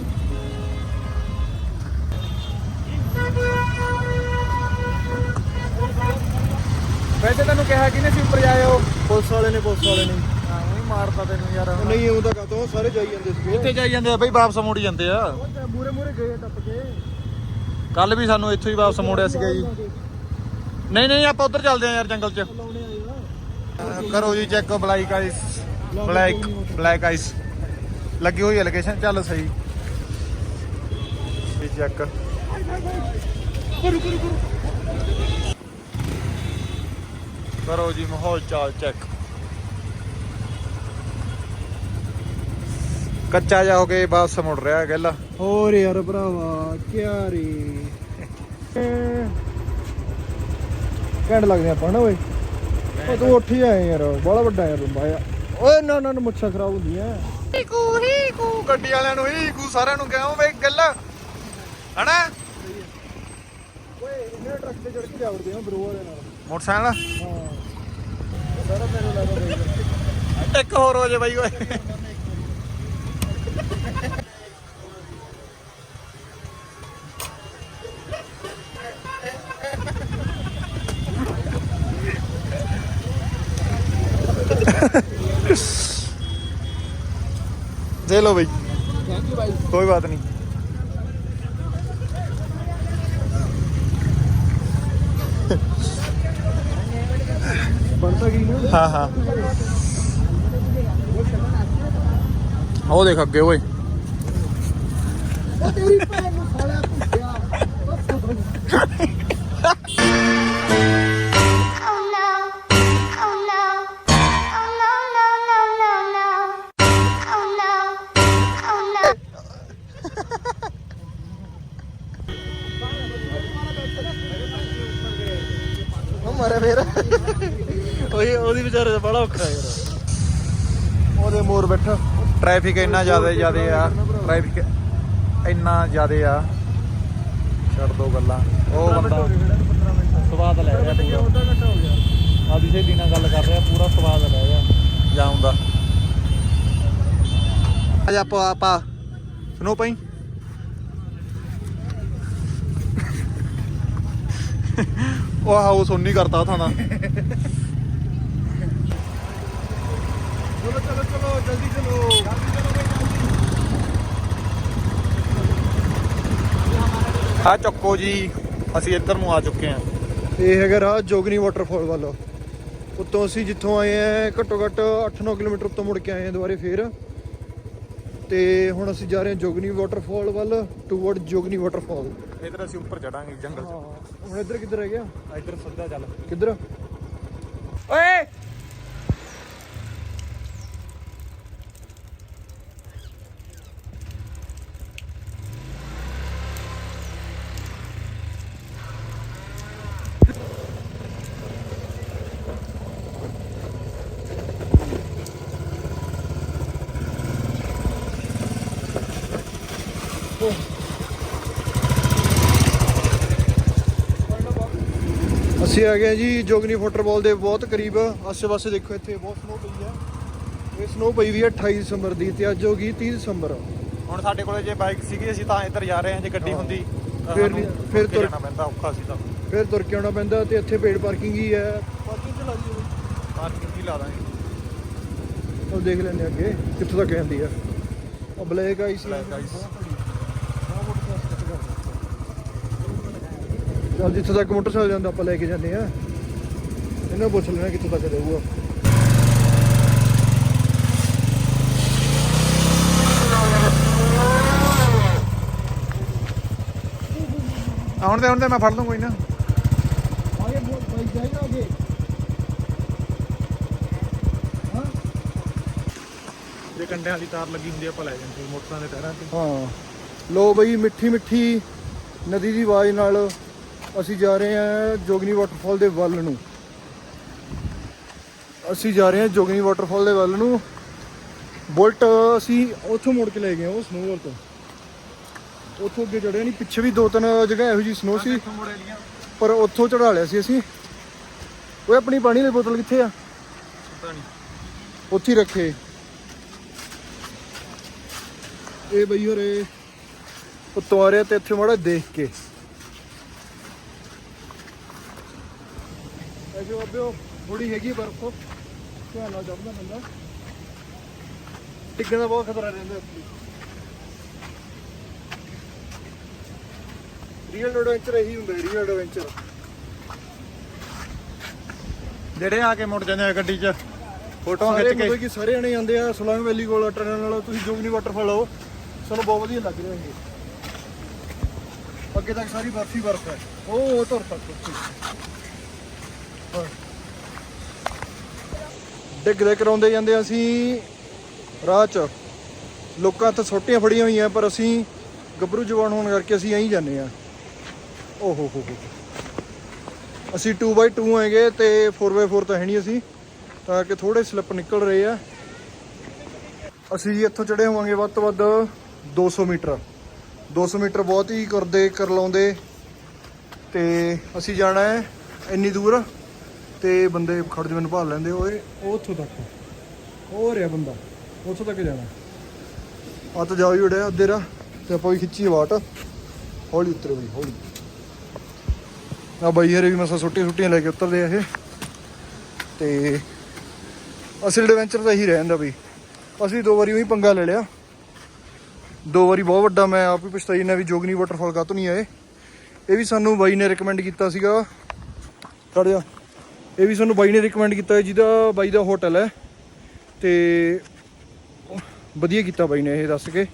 ਵੈਸੇ ਤੈਨੂੰ ਕਿਹਾ ਕਿਨੇ ਸੀ ਉੱਪਰ ਜਾਇਓ ਪੁਲਿਸ ਵਾਲੇ ਨੇ ਪੁਲਿਸ ਵਾਲੇ ਨੇ। ਹਾਂ ਉਹੀ ਮਾਰਦਾ ਤੈਨੂੰ ਯਾਰ। ਉਹ ਨਹੀਂ ਆਉਂਦਾ ਕਾਤੋਂ ਸਾਰੇ ਜਾਈ ਜਾਂਦੇ ਸੀਗੇ। ਇੱਥੇ ਜਾਈ ਜਾਂਦੇ ਆ ਬਈ ਵਾਪਸ ਮੋੜੀ ਜਾਂਦੇ ਆ। ਮੂਰੇ ਮੂਰੇ ਗਏ ਟੱਪ ਕੇ। ਕੱਲ ਵੀ ਸਾਨੂੰ ਇੱਥੋਂ ਹੀ ਵਾਪਸ ਮੋੜਿਆ ਸੀਗਾ ਜੀ। ਨਹੀਂ ਨਹੀਂ ਆਪਾਂ ਉਧਰ ਚੱਲਦੇ ਆ ਯਾਰ ਜੰਗਲ 'ਚ। ਕਰੋ ਜੀ check black ice. Black black ice. ਲੱਗੀ ਹੋਈ ਹੈ ਲੋਕੇਸ਼ਨ ਚੱਲ ਸਹੀ। ਇਹ ਚੈੱਕ। ਕਰੋ ਕਰੋ ਕਰੋ। ਕਰੋ ਜੀ ਮਾਹੌਲ ਚਾਲ ਚੈੱਕ ਕੱਚਾ ਜਾ ਹੋ ਕੇ ਵਾਪਸ ਮੁੜ ਰਿਹਾ ਗੱਲਾ। ਹੋਰ ਯਾਰ ਭਰਾਵਾ ਕਿਆ ਰੇ। ਘੈਂਟ ਲੱਗਦੇ ਆਪਾਂ ਨਾ ਓਏ। ਉਹ ਤੂੰ ਉੱਠ ਹੀ ਆਏ ਯਾਰ ਬੜਾ ਵੱਡਾ ਯਾਰ ਬੰਦਾ ਆ। ਓਏ ਨਾ ਨਾ ਮੁੱਛਾਂ ਖਰਾਬ ਹੁੰਦੀਆਂ। ਹੀਕੂ ਹੀਕੂ ਗੱਡੀ ਵਾਲਿਆਂ ਨੂੰ ਹੀਕੂ ਸਾਰਿਆਂ ਨੂੰ ਕਿਹਾ ਵੇ ਗੱਲ? ਹਨਾ? ਓਏ ਇਹਨੇ ਟਰੱਕ ਤੇ ਚੜ ਕੇ ਜਾਵੜਦੇ ਆ ਬਰੋ ਵਾਲੇ ਨਾਲ। ਮੋਟਰਸਾਈਕਲ? ਸਾਰਾ ਮੈਨੂੰ ਲੱਗਦਾ ਇੱਕ ਹੋਰ ਹੋ ਜੇ ਬਾਈ ਓਏ। ਦੇ ਲੋ ਬਈ। ਕੋਈ ਬਾਤ ਨਹੀਂ। हाँ हाँ ਉਹ ਦੇਖ ਅੱਗੇ ਓਏ। ਤੇਰੀ ਭੈਣ ਟ੍ਰੈਫਿਕ ਇੰਨਾ ਜ਼ਿਆਦਾ ਜ਼ਿਆਦਾ ਆ। ਟ੍ਰੈਫਿਕ ਇੰਨਾ ਜ਼ਿਆਦਾ ਆ। ਛੱਡ ਦੋ ਗੱਲਾਂ। ਉਹ ਬੰਦਾ ਸਵਾਦ ਲੈ ਰਿਹਾ ਪੂਰਾ। ਅੱਧਾ ਘੰਟਾ ਹੋ ਗਿਆ। ਆਦੀ ਸੇਦੀ ਨਾਲ ਗੱਲ ਕਰ ਰਿਹਾ ਪੂਰਾ ਸਵਾਦ ਲੈ ਰਿਹਾ। ਜਾਉਂਦਾ। ਅੱਜ ਆਪਾਂ ਆਪਾਂ ਸੁਣੋ ਪਈ ਉਹ ਹਾਉ ਸੁਣਨੀ ਕਰਤਾ ਥਾਂ ਦਾ। ਚਲੋ ਚਲੋ ਚਲੋ ਜਲਦੀ ਚਲੋ। ਆ ਚੱਕੋ ਜੀ ਅਸੀਂ ਇੱਧਰ ਨੂੰ ਆ ਚੁੱਕੇ ਹਾਂ। ਇਹ ਹੈਗਾ ਰਾਹ ਜੋਗਨੀ ਵਾਟਰਫਾਲ ਵੱਲ। ਉੱਤੋਂ ਅਸੀਂ ਜਿੱਥੋਂ ਆਏ ਆ ਘੱਟੋ ਘੱਟ 8-9 ਕਿਲੋਮੀਟਰ ਉੱਤੋਂ ਮੁੜ ਕੇ ਆਏ ਆ ਦੁਬਾਰੇ ਫੇਰ। ਤੇ ਹੁਣ ਅਸੀਂ ਜਾ ਰਹੇ ਹਾਂ ਜੋਗਨੀ ਵਾਟਰਫਾਲ ਵੱਲ ਟੂਵਰਡ ਜੋਗਨੀ ਵਾਟਰਫਾਲ ਇੱਧਰ ਅਸੀਂ ਉੱਪਰ ਚੜਾਂਗੇ ਜੰਗਲ ਹਾਂ ਹੁਣ ਇੱਧਰ ਕਿੱਧਰ ਰਹਿ ਗਿਆ? 'ਚ ਇੱਧਰ ਸਿੱਧਾ ਚੱਲ। ਕਿੱਧਰ? ਓਏ! ਅਸੀਂ ਆ ਗਏ ਹਾਂ ਜੀ ਜੋਗਨੀ ਵਾਟਰਫਾਲ ਦੇ ਬਹੁਤ ਕਰੀਬ। ਆਸੇ-ਪਾਸੇ ਦੇਖੋ ਇੱਥੇ ਬਹੁਤ ਸਨੋ ਪਈ ਆ ਇਹ ਸਨੋ ਪਈ ਵੀ ਹੈ 28 ਦਸੰਬਰ ਦੀ ਤੇ ਅੱਜ ਹੋ ਗਈ 30 ਦਸੰਬਰ। ਹੁਣ ਸਾਡੇ ਕੋਲੇ ਜੇ ਬਾਈਕ ਸੀਗੀ ਅਸੀਂ ਤਾਂ ਇੱਧਰ ਜਾ ਰਹੇ ਹਾਂ ਜੇ ਗੱਡੀ ਹਾਂ। ਹੁੰਦੀ ਫਿਰ ਫਿਰ ਤੁਰ ਜਾਣਾ ਪੈਂਦਾ ਔਖਾ ਸੀ ਤਾਂ। ਫਿਰ ਤੁਰ ਕੇ ਆਉਣਾ ਪੈਂਦਾ ਤੇ ਇੱਥੇ ਪੇਡ ਪਾਰਕਿੰਗ ਹੀ ਹੈ। ਪਾਰਕਿੰਗ ਤੇ ਲੱਗ ਜਾਓ ਪਾਰਕਿੰਗ ਹੀ ਲਾ ਦਾਂਗੇ। ਉਹ ਦੇਖ ਲੈਂਦੇ ਹਾਂ ਅੱਗੇ ਕਿੱਥੋਂ ਤੱਕ ਜਾਂਦੀ ਆ। ਉਹ ਬਲੈਕ ਆਈਸ Black ice। ਚੱਲ ਜਿੱਥੋਂ ਤੱਕ ਮੋਟਰਸਾਈਕਲ ਜਾਂਦਾ ਆਪਾਂ ਲੈ ਕੇ ਜਾਂਦੇ ਆ ਇਹਨਾਂ ਨੂੰ ਪੁੱਛ ਲੈਣਾ ਕਿੱਥੋਂ ਤੱਕ ਜਾਊਗਾ ਆਉਣ ਦੇ ਆਉਣ ਦੇ ਮੈਂ ਫੜ ਲੂੰ ਕੋਈ ਨਾ ਆਗੇ ਬਾਈਕ ਜਾਏਗਾ ਅੱਗੇ ਹਾਂ ਜੇ ਕੰਡਿਆਂ ਵਾਲੀ ਤਾਰ ਲੱਗੀ ਹੁੰਦੀ ਆਪਾਂ ਲੈ ਜਾਂਦੇ ਮੋਟਰਾਂ ਦੇ ਟਾਇਰਾਂ ਤੇ। ਹਾਂ। ਲੋ ਬਈ ਮਿੱਠੀ ਮਿੱਠੀ ਨਦੀ ਦੀ ਆਵਾਜ਼ ਨਾਲ ਅਸੀਂ ਜਾ ਰਹੇ ਹਾਂ ਜੋਗਨੀ ਵਾਟਰਫਾਲ ਦੇ ਵੱਲ ਨੂੰ। ਅਸੀਂ ਜਾ ਰਹੇ ਹਾਂ ਜੋਗਨੀ ਵਾਟਰਫਾਲ ਦੇ ਵੱਲ ਨੂੰ। ਬੁਲਟ ਅਸੀਂ ਉੱਥੋਂ ਮੁੜ ਕੇ ਲੈ ਗਏ ਉਹ ਸਨੋਵਰ ਤੋਂ। ਉੱਥੋਂ ਅੱਗੇ ਚੜਿਆ ਨਹੀਂ ਪਿੱਛੇ ਵੀ ਦੋ ਤਿੰਨ ਜਗ੍ਹਾ ਇਹੋ ਜੀ ਸਨੋ ਸੀ। ਪਰ ਉੱਥੋਂ ਚੜਾ ਲਿਆ ਸੀ ਅਸੀਂ। ਓਏ ਆਪਣੀ ਪਾਣੀ ਦੀ ਬੋਤਲ ਕਿੱਥੇ ਆ? ਪਤਾ ਨਹੀਂ। ਉੱਥੇ ਰੱਖੇ। ਇਹ ਬਈ ਹੋਰੇ ਉੱਤੋਂ ਆ ਰਿਹਾ ਤੇ ਇੱਥੇ ਮਾੜਾ ਦੇਖ ਕੇ। ਐਸੇ ਬਾਬਿਓ ਥੋੜੀ ਹੈਗੀ ਬਰਫ਼। ਧਿਆਨ ਨਾਲ ਚੱਲਦਾ ਬੰਦਾ। ਟਿੱਗਣ ਦਾ ਬਹੁਤ ਖਤਰਾ ਰਹਿੰਦਾ। ਇੱਥੇ ਰੀਅਲ ਐਡਵੈਂਚਰ ਇਹੀ ਹੁੰਦਾ ਰੀਅਲ ਐਡਵੈਂਚਰ ਜਿਹੜੇ ਆ ਕੇ ਮੁੜ ਜਾਂਦੇ ਆ ਗੱਡੀ 'ਚ ਸਾਰੇ ਖਿੱਚ ਕੇ। ਕਿ ਸਾਰੇ ਜਣੇ ਆਉਂਦੇ ਆ ਸੁਲੰਗ ਵੈਲੀ ਕੋਲ ਟਰਨਲ ਨਾਲ ਤੁਸੀਂ ਜੋਗਨੀ ਵਾਟਰਫਾਲ ਆਓ ਸਾਨੂੰ ਬਹੁਤ ਵਧੀਆ ਲੱਗ ਰਿਹਾ ਇਹ। ਅੱਗੇ ਤੱਕ ਸਾਰੀ ਬਰਫ ਬਰਫ ਹੈ। ਉਹ ਧੁਰ ਤੱਕ ਉੱਥੇ। ਹਾਂ। ਡਿੱਗਦੇ ਕਰਾਉਂਦੇ ਜਾਂਦੇ ਆ ਅਸੀਂ, ਰਾਹ 'ਚ। ਲੋਕਾਂ ਹੱਥ ਛੋਟੀਆਂ ਫੜੀਆਂ ਹੋਈਆਂ, ਪਰ ਅਸੀਂ ਗੱਭਰੂ ਜਵਾਨ ਹੋਣ ਕਰਕੇ ਅਸੀਂ ਐਂ ਜਾਂਦੇ ਆ। ਓ ਹੋ ਹੋ ਹੋ ਅਸੀਂ 2x2 ਹੈਗੇ ਤੇ 4x4 ਤਾਂ ਹੈ ਨਹੀਂ ਅਸੀਂ, ਤਾਂ ਕਿ ਥੋੜੇ ਸਲਿੱਪ ਨਿਕਲ ਰਹੇ ਆ। ਅਸੀਂ ਜੀ ਇੱਥੋਂ ਚੜੇ ਹੋਵਾਂਗੇ ਵੱਧ ਤੋਂ ਵੱਧ 200 ਮੀਟਰ। 200 ਮੀਟਰ ਬਹੁਤ ਹੀ ਕਰਦੇ ਕਰ ਲਾਉਂਦੇ ਤੇ ਅਸੀਂ ਜਾਣਾ ਹੈ ਇੰਨੀ ਦੂਰ। ਤੇ ਬੰਦੇ ਖੜ ਨੂੰ ਭਾਲ ਲੈਂਦੇ ਓਏ। ਉੱਥੋਂ ਤੱਕ। ਉਹ ਰਿਹਾ ਬੰਦਾ। ਉੱਥੋਂ ਤੱਕ ਜਾਣਾ। ਆ ਤਾਂ ਜਾਓ ਹੀ ਉੜਿਆ ਅੱਧੇ ਰਾ ਤੇ ਆਪਾਂ ਵੀ ਖਿੱਚੀ ਵਾਟ। ਹੌਲੀ ਉਤਰੇ ਬਈ ਹੌਲੀ। ਆ ਬਾਈ ਹਰੇ ਵੀ ਮਸਾ ਛੋਟੀਆਂ ਛੋਟੀਆਂ ਲੈ ਕੇ ਉਤਰਦੇ ਆ ਇਹ। ਤੇ ਅਸਲ ਐਡਵੈਂਚਰ ਤਾਂ ਇਹੀ ਰਹਿ ਜਾਂਦਾ ਬਈ। ਅਸੀਂ ਦੋ ਵਾਰੀ ਉਹੀ ਪੰਗਾ ਲੈ ਲਿਆ। ਦੋ ਵਾਰੀ ਬਹੁਤ ਵੱਡਾ ਮੈਂ ਆਪ ਹੀ ਪਛਤਾਈ ਨਾ ਵੀ ਜੋਗਨੀ ਵਾਟਰਫਾਲ ਕਾਤੋਂ ਨਹੀਂ ਆਏ। ਇਹ ਵੀ ਸਾਨੂੰ ਬਾਈ ਨੇ ਰეკਮੈਂਡ ਕੀਤਾ ਸੀਗਾ। ਖੜ ਜਾ। ਇਹ ਵੀ ਸਾਨੂੰ ਬਾਈ ਨੇ ਰეკਮੈਂਡ ਕੀਤਾ ਹੈ ਜਿਹਦਾ ਬਾਈ ਦਾ ਹੋਟਲ ਹੈ। ਤੇ ਵਧੀਆ ਕੀਤਾ ਬਾਈ ਨੇ ਇਹ ਦੱਸ ਕੇ।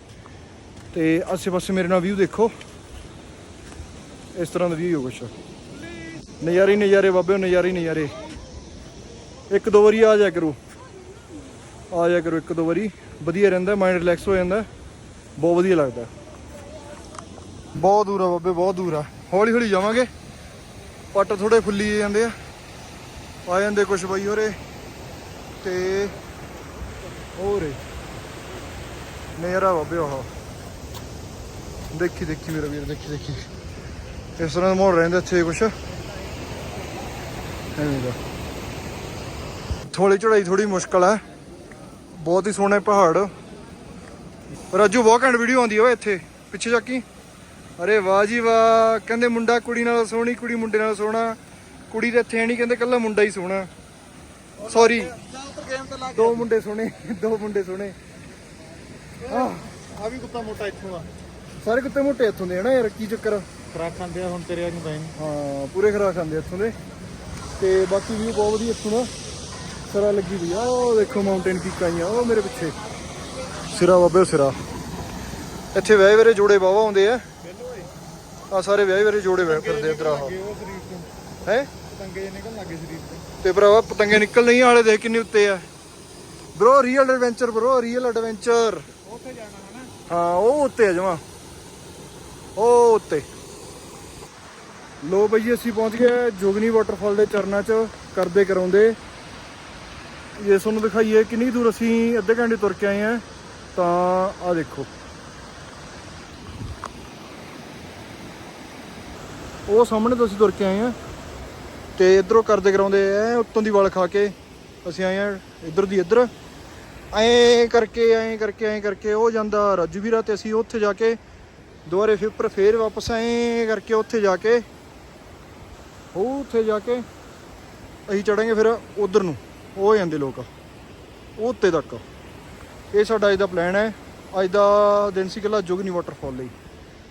ਤੇ ਆਸੇ-ਪਾਸੇ ਮੇਰੇ ਨਾਲ ਵਿਊ ਦੇਖੋ। ਇਸ ਤਰ੍ਹਾਂ ਦਾ ਵਿਊ ਹੋ ਕੁਛ ਨਜ਼ਾਰੇ ਹੀ ਨਜ਼ਾਰੇ ਬਾਬਿਓ ਨਜ਼ਾਰੇ ਹੀ ਨਜ਼ਾਰੇ। ਇੱਕ ਦੋ ਵਾਰੀ ਆ ਜਾ ਕਰੋ। ਆ ਜਾ ਕਰੋ ਇੱਕ ਦੋ ਵਾਰੀ। ਵਧੀਆ ਰਹਿੰਦਾ ਮਾਈਂਡ ਰਿਲੈਕਸ ਹੋ ਜਾਂਦਾ। ਬਹੁਤ ਵਧੀਆ ਲੱਗਦਾ। ਬਹੁਤ ਦੂਰ ਆ ਬਾਬੇ, ਬਹੁਤ ਦੂਰ ਆ। ਹੌਲੀ ਹੌਲੀ ਜਾਵਾਂਗੇ। ਪੱਟ ਥੋੜੇ ਫੁੱਲੀ ਜਾਂਦੇ ਆ। ਆ ਜਾਂਦੇ ਕੁਛ ਬਾਈ ਹੋਰੇ ਤੇ ਹੋਰੇ। ਨਜ਼ਾਰਾ ਬਾਬੇ ਉਹ ਦੇਖੀ ਦੇਖੀ ਮੇਰਾ ਵੀਰ, ਦੇਖੀ ਦੇਖੀ। ਇਸ ਤਰ੍ਹਾਂ ਦਾ ਰਹਿੰਦਾ ਇੱਥੇ ਕੁਛ। ਐਵੇਂ ਦਾ। ਥੋੜੀ ਚੜਾਈ ਥੋੜੀ ਮੁਸ਼ਕਲ ਆ। ਬਹੁਤ ਹੀ ਸੋਹਣੇ ਪਹਾੜ। ਰਾਜੂ, ਬਹੁਤ ਘੰਟ ਵੀਡੀਓ ਆਉਂਦੀ ਓਏ ਇੱਥੇ। ਪਿੱਛੇ ਚੱਕੀ ਅਰੇ ਵਾਹ ਜੀ ਵਾਹ। ਕਹਿੰਦੇ ਮੁੰਡਾ ਕੁੜੀ ਨਾਲ ਸੋਹਣੀ, ਕੁੜੀ ਮੁੰਡੇ ਨਾਲ ਸੋਹਣਾ। ਕੁੜੀ ਤਾਂ ਇੱਥੇ ਨਹੀਂ ਕਹਿੰਦੇ ਕੱਲਾ ਮੁੰਡਾ ਹੀ ਸੋਹਣਾ। ਸੌਰੀ ਦੋ ਮੁੰਡੇ ਸੋਹਣੇ ਦੋ ਮੁੰਡੇ ਸੋਹਣੇ। ਆ ਵੀ ਕੁੱਤਾ ਮੋਟਾ ਇੱਥੋਂ ਆ ਸਾਰੇ ਕੁੱਤੇ ਮੋਟੇ ਇੱਥੋਂ ਦੇ ਹਨਾ ਯਾਰ ਕੀ ਚੱਕਰ? ਖਰਾਕ ਖਾਂਦੇ ਆ ਹੁਣ ਤੇਰੇ ਨੂੰ ਪਏ ਹਾਂ। ਪੂਰੇ ਖਰਾ ਖਾਂਦੇ ਇੱਥੋਂ ਦੇ। ਤੇ ਬਾਕੀ ਵੀ ਬਹੁਤ ਵਧੀਆ ਇੱਥੋਂ ਦਾ। ਸਿਰਾ ਲੱਗੀ ਵੀ ਆ ਉਹ ਦੇਖੋ ਮਾਊਂਟੇਨ ਪੀਕਾਂ ਆਈਆਂ ਉਹ ਮੇਰੇ ਪਿੱਛੇ। ਸਿਰਾ ਬਾਬੇ ਸਿਰਾ। ਇੱਥੇ ਵਿਆਹ ਵੇਰੇ ਜੋੜੇ ਬਾਵਾ ਆਉਂਦੇ ਆ। ਆ ਸਾਰੇ ਵਿਆਹ ਵੇਰੇ ਜੋੜੇ ਵੇ ਫਿਰਦੇ ਇਧਰ ਤੋਂ ਹੈ? ਪਤੰਗੇ ਜਿਹੇ ਨਿਕਲਣ ਲੱਗੇ ਸਰੀਰ ਤੋਂ। ਤੇ ਭਰਾਵਾ ਪਤੰਗੇ ਨਿਕਲ ਨਹੀਂ ਵਾਲੇ ਦੇਖ ਕਿੰਨੇ ਉੱਤੇ ਆ। Bro real adventure bro real adventure ਉੱਥੇ ਜਾਣਾ ਹਨਾ ਹਾਂ ਉਹ ਉੱਤੇ ਆ ਜਮਾ। ਉਹ ਉੱਤੇ। ਲੋ ਬਈ ਅਸੀਂ ਪਹੁੰਚ ਗਏ ਜੋਗਨੀ ਵਾਟਰਫਾਲ ਦੇ ਚਰਨਾਂ 'ਚ ਕਰਦੇ ਕਰਾਉਂਦੇ। ਇਹ ਤੁਹਾਨੂੰ ਦਿਖਾਈਏ ਕਿੰਨੀ ਦੂਰ ਅਸੀਂ ਅੱਧੇ ਘੰਟੇ ਤੁਰ ਕੇ ਆਏ ਆ ਤਾਂ ਆ ਦੇਖੋ। ਉਹ ਸਾਹਮਣੇ ਤੋਂ ਅਸੀਂ ਤੁਰ ਕੇ ਆਏ ਆ। ਤੇ ਇਧਰੋਂ ਕਰਦੇ ਕਰਾਉਂਦੇ ਐ ਉੱਤੋਂ ਦੀ ਵਲ ਖਾ ਕੇ ਅਸੀਂ ਆਏ ਆ ਇਧਰ ਦੀ ਇਧਰ। ਐਂ ਕਰਕੇ ਐਂ ਕਰਕੇ ਐਂ ਕਰਕੇ ਉਹ ਜਾਂਦਾ ਰਾਜੂ ਵੀਰਾ ਤੇ ਅਸੀਂ ਉੱਥੇ ਜਾ ਕੇ ਦੁਬਾਰੇ ਫਿਰ ਉੱਪਰ ਫੇਰ ਵਾਪਸ ਐਂ ਕਰਕੇ ਉੱਥੇ ਜਾ ਕੇ, ਉਹ ਉੱਥੇ ਜਾ ਕੇ ਅਸੀਂ ਚੜਾਂਗੇ ਫਿਰ ਉਧਰ ਨੂੰ। ਉਹ ਜਾਂਦੇ ਲੋਕ। ਉਹ ਉੱਤੇ ਤੱਕ। ਇਹ ਸਾਡਾ ਅੱਜ ਦਾ ਪਲਾਨ ਹੈ। ਅੱਜ ਦਾ ਦਿਨ ਸੀ ਕੱਲਾ ਜੋਗਨੀ ਵਾਟਰਫਾਲ ਲਈ।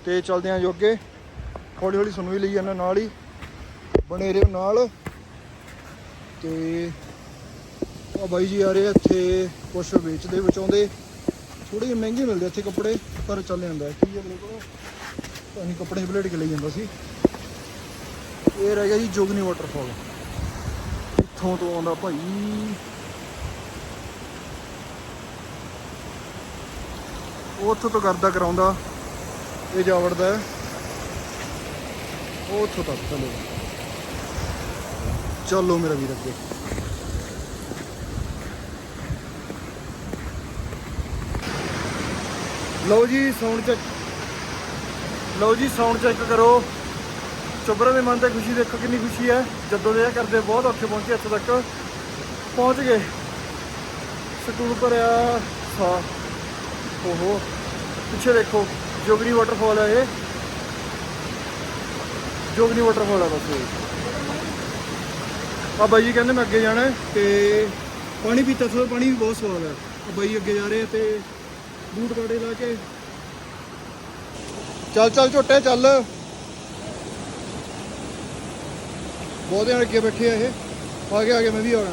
ਤੇ ਚੱਲਦੇ ਆਂ ਜੋ ਹੌਲੀ ਹੌਲੀ ਸਾਨੂੰ ਵੀ ਲਈ ਜਾਂਦਾ ਨਾਲ ਹੀ। ਬਣੇ ਰਹੋ ਨਾਲ। ਤੇ ਆ ਬਾਈ ਜੀ ਆ ਰਹੇ ਇੱਥੇ ਕੁਛ ਵੇਚਦੇ ਬਚਾਉਂਦੇ ਥੋੜੇ ਜਿਹੇ ਮਹਿੰਗੇ ਮਿਲਦੇ ਇੱਥੇ ਕੱਪੜੇ, ਪਰ ਚੱਲ ਜਾਂਦਾ। ਕੀ ਹੈ ਕੋਲ? ਤਾਂ ਕੱਪੜੇ ਬਲੇਡ ਕੇ ਲਈ ਜਾਂਦਾ ਸੀ। ਇਹ ਰਹਿ ਗਿਆ ਜੀ ਜੋਗਨੀ ਵਾਟਰਫਾਲ ਇੱਥੋਂ ਤੋਂ ਆਉਂਦਾ ਭਾਈ। ਉਹ ਉੱਥੋਂ ਤੋਂ ਕਰਦਾ ਕਰਾਉਂਦਾ। ਇਹ ਜਾ ਵੜਦਾ ਉਹ ਉੱਥੋਂ ਤੱਕ, ਚਲੋ। ਚਲੋ ਮੇਰਾ ਵੀਰ ਅੱਗੇ। ਲਓ ਜੀ ਸਾਊਂਡ ਚੈੱਕ ਲਓ ਜੀ ਸਾਊਂਡ ਚੈੱਕ ਕਰੋ। ਚੁਬਰੇ ਦੇ ਮਨ ਤੇ ਖੁਸ਼ੀ ਦੇਖੋ ਕਿੰਨੀ ਖੁਸ਼ੀ ਹੈ। ਜਦੋਂ ਦੇ ਕਰਦੇ ਬਹੁਤ ਔਖੇ ਪਹੁੰਚੇ ਇੱਥੇ ਤੱਕ। ਪਹੁੰਚ ਗਏ। ਸਕੂਲ ਭਰਿਆ ਸਾ। ਓਹੋ। ਪਿੱਛੇ ਦੇਖੋ, ਜੋਗਨੀ ਵਾਟਰਫਾਲ ਹੈ ਇਹ। ਜੋਗਨੀ ਵਾਟਰਫਾਲ ਹੈ ਬਸ ਇਹ। ਆ ਬਾਈ ਜੀ ਕਹਿੰਦੇ ਮੈਂ ਅੱਗੇ ਜਾਣਾ ਹੈ ਤੇ ਪਾਣੀ ਪੀਤਾ ਸੋ, ਪਾਣੀ ਵੀ ਬਹੁਤ ਸਵਾਦ ਹੈ। ਆ ਬਾਈ ਅੱਗੇ ਜਾ ਰਹੇ ਆ ਤੇ ਬੂਟ ਕਾੜੇ ਲਾ ਕੇ। ਚੱਲ ਚੱਲ, ਝੋਟੇ ਚੱਲ। ਬਹੁਤ ਜਣੇ ਅੱਗੇ ਬੈਠੇ ਆ ਇਹ। ਆ ਗਿਆ ਆ ਗਿਆ, ਮੈਂ ਵੀ ਆ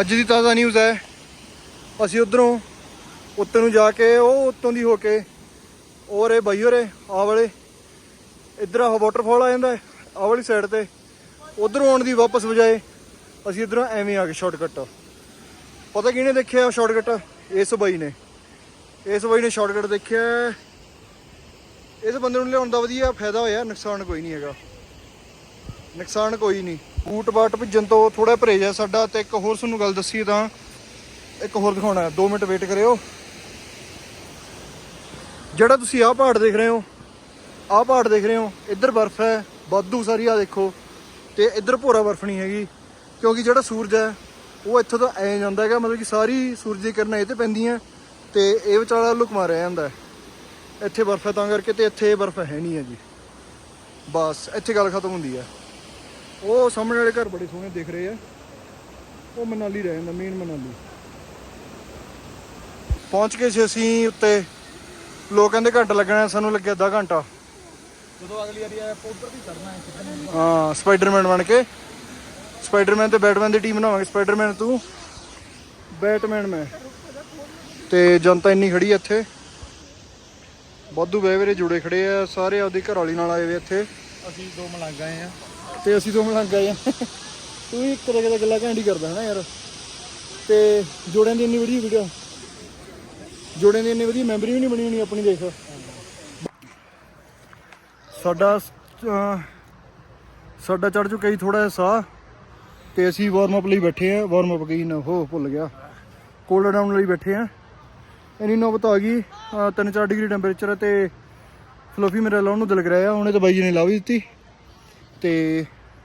ਅੱਜ ਦੀ ਤਾਜ਼ਾ ਨਿਊਜ਼ ਹੈ, ਅਸੀਂ ਉਧਰੋਂ ਉੱਤੇ ਨੂੰ ਜਾ ਕੇ, ਉਹ ਉੱਤੋਂ ਦੀ ਹੋ ਕੇ ਔਰ ਇਹ ਬਾਈ ਹੋਰੇ ਆ ਵਾਲੇ। ਇੱਧਰ ਆ ਵਾਟਰਫਾਲ ਆ ਜਾਂਦਾ ਆ ਵਾਲੀ ਸਾਈਡ ਤੇ। ਉਧਰੋਂ ਆਉਣ ਦੀ ਵਾਪਸ ਬਜਾਏ, ਅਸੀਂ ਇਧਰੋਂ ਐਵੇਂ ਆ ਗਏ ਸ਼ਾਰਟਕਟ ਪਤਾ ਕਿਹਨੇ ਦੇਖਿਆ ਸ਼ਾਰਟਕਟ ਇਸ ਬਾਈ ਨੇ। ਇਸ ਬਾਈ ਨੇ ਸ਼ਾਰਟਕਟ ਦੇਖਿਆ। ਇਸ ਬੰਦੇ ਨੂੰ ਲਿਆਉਣ ਦਾ ਵਧੀਆ ਫਾਇਦਾ ਹੋਇਆ, ਨੁਕਸਾਨ ਕੋਈ ਨਹੀਂ ਹੈਗਾ। ਨੁਕਸਾਨ ਕੋਈ ਨਹੀਂ। ਬੂਟ ਬਾਟ ਭਿੱਜਣ ਤੋਂ ਥੋੜਾ ਪਰਹੇਜ ਹੈ ਸਾਡਾ, ਤੇ ਇੱਕ ਹੋਰ ਤੁਹਾਨੂੰ ਗੱਲ ਦੱਸੀ ਤਾਂ, ਇੱਕ ਹੋਰ ਦਿਖਾਉਣਾ। ਹੈ 2 ਮਿੰਟ ਵੇਟ ਕਰਿਓ। ਜਿਹੜਾ ਤੁਸੀਂ ਆਹ ਪਹਾੜ ਦੇਖ ਰਹੇ ਹੋ, ਆਹ ਪਹਾੜ ਦੇਖ ਰਹੇ ਹੋ, ਇੱਧਰ ਬਰਫ਼ ਹੈ, ਵਾਧੂ ਸਾਰੀ ਆ ਦੇਖੋ, ਤੇ ਇੱਧਰ ਭੋਰਾ ਬਰਫ਼ ਨਹੀਂ ਹੈਗੀ, ਕਿਉਂਕਿ ਜਿਹੜਾ ਸੂਰਜ ਹੈ, ਉਹ ਇੱਥੋਂ ਤੋਂ ਐ ਜਾਂਦਾ ਹੈਗਾ, ਮਤਲਬ ਕਿ ਸਾਰੀ ਸੂਰਜ ਦੀ ਕਿਰਨਾਂ ਇਹ ਤੇ ਪੈਂਦੀਆਂ, ਤੇ ਇਹ ਵਿਚਾਲਾ ਲੁਕਮਾ ਰਹਿ ਜਾਂਦਾ ਇੱਥੇ ਬਰਫ਼ ਹੈ ਤਾਂ ਕਰਕੇ ਤੇ ਇੱਥੇ ਬਰਫ਼ ਹੈ ਨਹੀਂ ਹੈ ਜੀ ਬਸ, ਇੱਥੇ ਗੱਲ ਖਤਮ ਹੁੰਦੀ ਹੈ। ਉਹ ਸਾਹਮਣੇ ਵਾਲੇ ਘਰ ਬੜੇ ਸੋਹਣੇ ਦਿਖ ਰਹੇ ਆ। ਉਹ ਮਨਾਲੀ ਰਹਿ ਜਾਂਦਾ ਮੇਨ ਮਨਾਲੀ। ਪਹੁੰਚ ਗਏ ਸੀ ਅਸੀਂ ਉੱਤੇ। ਲੋਕ ਕਹਿੰਦੇ ਘੰਟਾ ਲੱਗਣਾ ਹੈ, ਸਾਨੂੰ ਲੱਗਿਆ ਅੱਧਾ ਘੰਟਾ। ਜਦੋਂ ਅਗਲੀ ਵਾਰੀ ਆਇਆ ਆਪਾਂ ਉੱਧਰ ਵੀ ਚੜਨਾ ਹੈ ਹਾਂ ਸਪਾਈਡਰਮੈਨ ਬਣ ਕੇ। ਸਪਾਈਡਰਮੈਨ ਤੇ ਬੈਟਮੈਨ ਦੀ ਟੀਮ ਬਣਾਵਾਂਗੇ। ਸਪਾਈਡਰਮੈਨ ਤੂੰ ਬੈਟਮੈਨ ਮੈਂ। ਤੇ ਜਨਤਾ ਇੰਨੀ ਖੜੀ ਆ ਇੱਥੇ। ਵਾਧੂ ਵੇਵਰੇ ਜੁੜੇ ਖੜੇ ਆ। ਸਾਰੇ ਆਪਦੀ ਘਰ ਵਾਲੀ ਨਾਲ ਆਏ ਵੇ ਇੱਥੇ। ਅਸੀਂ ਦੋ ਮਲੰਗ ਆਏ ਆ। ਤੇ ਅਸੀਂ ਦੋਵੇਂ ਲੱਗ ਗਏ ਆ। ਤੂੰ ਵੀ ਕਦੇ ਕਦੇ ਗੱਲਾਂ ਘੈਂਡੀ ਕਰਦਾ ਹੈ ਨਾ ਯਾਰ। ਤੇ ਜੋੜਿਆਂ ਦੀ ਇੰਨੀ ਵਧੀਆ ਵੀਡੀਓ ਜੋੜਿਆਂ ਦੀ ਇੰਨੀ ਵਧੀਆ ਮੈਮਰੀ ਵੀ ਨਹੀਂ ਬਣੀ ਹੋਣੀ ਆਪਣੀ ਦੇਖ। ਸਾਡਾ ਅਹ, ਸਾਡਾ ਚੜ ਚੁੱਕਾ ਜੀ ਥੋੜਾ ਜਿਹਾ ਸਾਹ ਤੇ ਅਸੀਂ ਵਾਰਮ ਅਪ ਲਈ ਬੈਠੇ ਆ ਵਾਰਮ ਅਪ ਗਈ ਨਾ ਹੋ ਭੁੱਲ ਗਿਆ। ਕੋਲਡ ਡਾਊਨ ਲਈ ਬੈਠੇ ਆ ਇੰਨੀ ਨੌਬਤ ਆ ਗਈ 3-4 ਡਿਗਰੀ ਟੈਂਪਰੇਚਰ ਹੈ ਤੇ ਫਲੋਫੀ ਮੇਰਾ ਲਾਉਣ ਨੂੰ ਦਿਲ ਕਰਾਇਆ ਉਹਨੇ ਤਾਂ ਬਾਈ ਜੀ ਨੇ ਲਾ ਵੀ ਦਿੱਤੀ। ਤੇ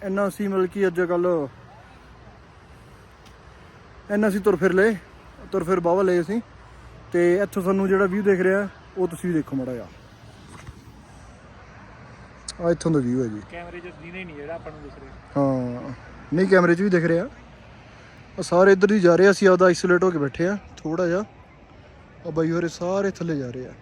ਇੰਨਾ ਅਸੀਂ ਮਤਲਬ ਕਿ ਅੱਜ ਕੱਲ ਇੰਨਾ ਅਸੀਂ ਤੁਰ ਫਿਰ ਲਏ ਤੁਰ ਫਿਰ ਬਾਵਾ ਲਏ ਅਸੀਂ। ਤੇ ਇੱਥੋਂ ਸਾਨੂੰ ਜਿਹੜਾ ਵਿਊ ਦਿਖ ਰਿਹਾ ਉਹ ਤੁਸੀਂ ਵੀ ਦੇਖੋ ਮੜਾ ਜਾ ਆ ਇੱਥੋਂ ਦਾ ਵਿਊ ਹੈ ਜੀ। ਕੈਮਰੇ 'ਚ ਦੀਨੇ ਨਹੀਂ ਜਿਹੜਾ ਆਪਾਂ ਨੂੰ ਦਿਸ ਰਿਹਾ। ਹਾਂ ਨਹੀਂ ਕੈਮਰੇ 'ਚ ਵੀ ਦਿਖ ਰਿਹਾ। ਆ ਸਾਰੇ ਇੱਧਰ ਹੀ ਜਾ ਰਹੇ ਆ ਅਸੀਂ ਆਪਦਾ ਆਈਸੋਲੇਟ ਹੋ ਕੇ ਬੈਠੇ ਆ ਥੋੜਾ ਜਿਹਾ। ਆ ਬਾਈ ਹੋਰੇ ਸਾਰੇ ਥੱਲੇ ਜਾ ਰਹੇ ਆ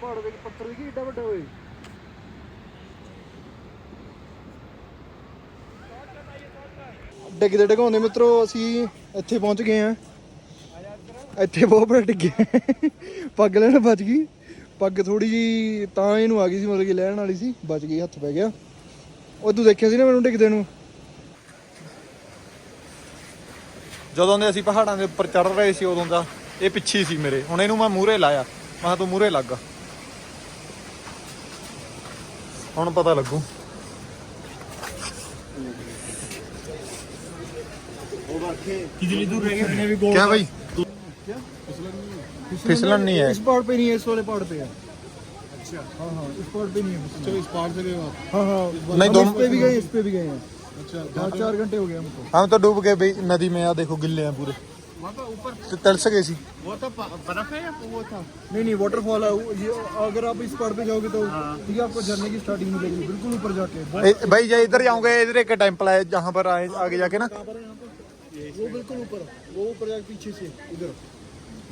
ਪਹਾੜ ਦੇ ਪੱਥਰ ਵੀ ਕੀ ਏਡਾ ਵੱਡਾ ਹੋਏ ਡਿੱਗਦੇ ਡਿਗਾਉਂਦੇ ਮਿੱਤਰੋ, ਅਸੀਂ ਇੱਥੇ ਪਹੁੰਚ ਗਏ ਆ ਇੱਥੇ ਬਹੁਤ ਬੜਾ ਡਿੱਗੇ ਪੱਗ ਲੈਣ ਬਚ ਗਈ। ਪੱਗ ਥੋੜੀ ਜੀ ਤਾਂ ਇਹਨੂੰ ਆ ਗਈ ਸੀ, ਮਤਲਬ ਕਿ ਲੈਣ ਵਾਲੀ ਸੀ, ਬਚ ਗਈ, ਹੱਥ ਪੈ ਗਿਆ। ਉਹ ਤੂੰ ਦੇਖਿਆ ਸੀ ਨਾ ਮੈਨੂੰ ਡਿੱਗਦੇ ਨੂੰ? ਜਦੋਂ ਦੇ ਅਸੀਂ ਪਹਾੜਾਂ ਦੇ ਉੱਪਰ ਚੜ ਰਹੇ ਸੀ, ਉਦੋਂ ਦਾ ਇਹ ਪਿੱਛੇ ਸੀ ਮੇਰੇ। ਹੁਣ ਇਹਨੂੰ ਮੈਂ ਮੂਹਰੇ ਲਾਇਆ। ਮੈਂ ਕਿਹਾ ਤੂੰ ਮੂਹਰੇ ਲੱਗ। ਹੁਣ ਪਤਾ ਲੱਗੂ। क्या भाई? फिसलन नहीं है। इस पहाड़ पे नहीं है इस वाले पहाड़ पे है। अच्छा। हाँ हाँ इस पार्ट पे नहीं है अच्छा, हाँ, हाँ, इस पे भी गए इस पे भी गए हैं। अच्छा हाँ, चार घंटे हो गए हमको। हम तो डूब गए भाई नदी में यार देखो गिल्ले हैं पूरे। तो ऊपर तो तलस गए सी वो तो बर्फ़ है या वो था? नहीं नहीं वाटरफॉल है ये अगर आप इस पार्ट पे जाओगे तो ये आपको झरने की स्टार्टिंग मिलेगी बिल्कुल ऊपर जाके। भाई ये इधर जाओगे इधर एक टेंपल है जहाँ पर आए आगे जाके ना। वो बिल्कुल ऊपर वो ऊपर जाके पीछे से इधर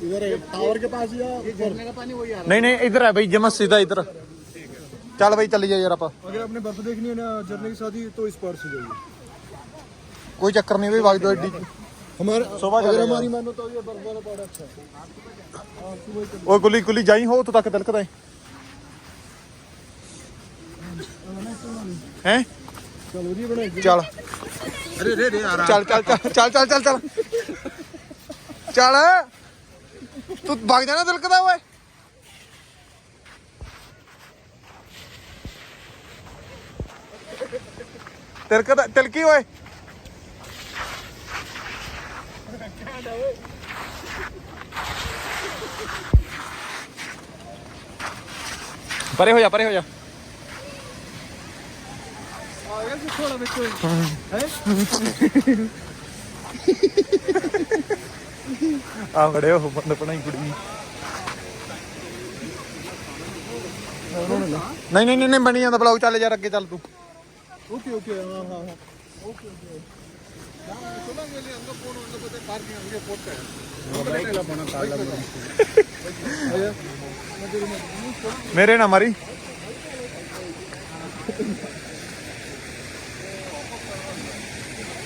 इधर है टावर के पास या झरने का पानी वही आ रहा नहीं नहीं इधर है भाई जमा सीधा इधर चल भाई चलिए यार आप अगर आपने बर्फ देखनी है ना झरने के साथ ही तो इस पार से जाइए कोई चक्कर नहीं भाई भाग दो एड्डी हमारे सुबह अगर हमारी मानो तो ये बर्फ वाला पहाड़ अच्छा है ओ गुली गुली जाई हो तो तक दलकदा है हैं चल ਚੱਲ ਚੱਲ ਚੱਲ ਚੱਲ ਚੱਲ ਚੱਲ ਚੱਲ। ਤੂੰ ਭੱਗ ਜਾਣਾ ਦਿਲਕਦਾ ਓਏ। ਤਿਲਕਦਾ ਤਿਲਕੀ, ਓਏ। ਪਰੇ ਹੋ ਜਾ, ਪਰੇ ਹੋ ਜਾ। ਆ ਗਿਆ ਕਿੱਥੋਂ ਲਾ ਵਿੱਚੋਂ ਹੈ ਆ ਫੜਿਓ ਬੰਦ ਪਣਾਈ ਕੁੜੀ ਨਹੀਂ ਨਹੀਂ ਨਹੀਂ ਬਣੀ ਜਾਂਦਾ ਬਲੌਗ ਚੱਲ ਯਾਰ ਅੱਗੇ ਚੱਲ ਤੂੰ। ਓਕੇ ਓਕੇ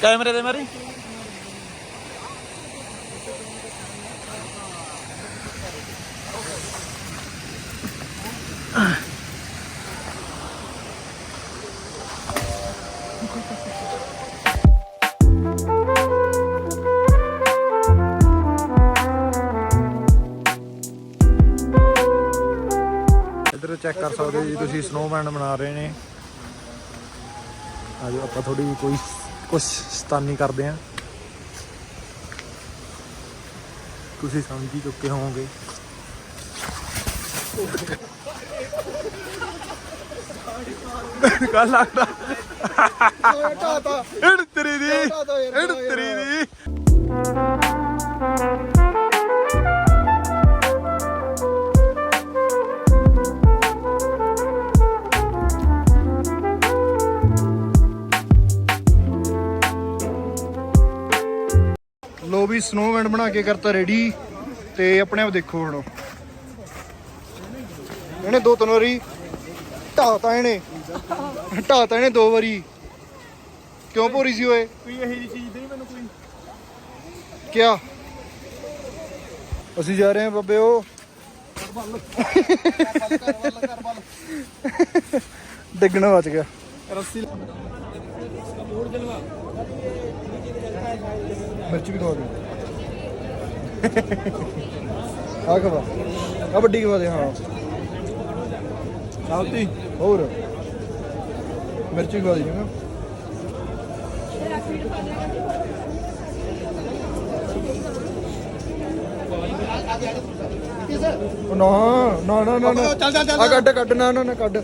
ਕੈਮਰੇ ਦੇ ਮਾਰੀ। ਇੱਧਰ ਚੈੱਕ ਕਰ ਸਕਦੇ ਜੀ, ਤੁਸੀਂ ਸਨੋਮੈਨ ਬਣਾ ਰਹੇ ਨੇ। ਆਜੋ, ਆਪਾਂ ਥੋੜੀ ਕੋਈ ਕੁਝ ਸਤਾਨੀ ਕਰਦੇ ਆਂ। ਤੁਸੀਂ ਸਮਝ ਹੀ ਚੁੱਕੇ ਹੋਵੋਗੇ। ਕੱਲ ਲੱਗਦਾ ਢਾਤਾ। ਏੜ ਤੇਰੀ ਦੀ ਢਾਤਾ। ਯਾਰ ਏੜ ਤੇਰੀ ਦੀ ਵੀ ਸਨੋਮੈਨ ਬਣਾ ਕੇ ਕਰਤਾ ਰੈਡੀ ਤੇ ਆਪਣੇ ਆਪ ਦੇਖੋ ਹੁਣ। ਇਹਨੇ ਦੋ ਤਿੰਨ ਵਾਰੀ ਢਾਤਾ ਇਹਨੇ। ਢਾਤਾ ਇਹਨੇ ਦੋ ਵਾਰੀ। ਕਿਉਂ ਭੋਰੀ ਸੀ ਓਏ? ਕੋਈ ਇਹੋ ਜਿਹੀ ਚੀਜ਼ ਦੇ ਮੈਨੂੰ ਕੋਈ। ਕਿਆ? ਅਸੀਂ ਜਾ ਰਹੇ ਹਾਂ ਬੱਬੇ ਉਹ। ਡਿੱਗਣਾ ਬਚ ਗਿਆ। ਰੱਸੀ ਮਿਰਚ ਵੀ ਖਵਾ ਦੇ। ਆ ਖਵਾ। ਆ ਵੱਡੀ ਖਵਾ ਦੇ ਹਾਂ। ਸਾਲਤੀ ਹੋਰ? ਮਿਰਚ ਵੀ ਖਵਾ ਦੇ ਨਾ ਨਾ ਨਾ ਨਾ ਨਾ। ਚੱਲ, ਚੱਲ, ਚੱਲ, ਆ ਕੱਢ ਕੱਢ ਨਾ ਨਾ ਨਾ ਕੱਢ।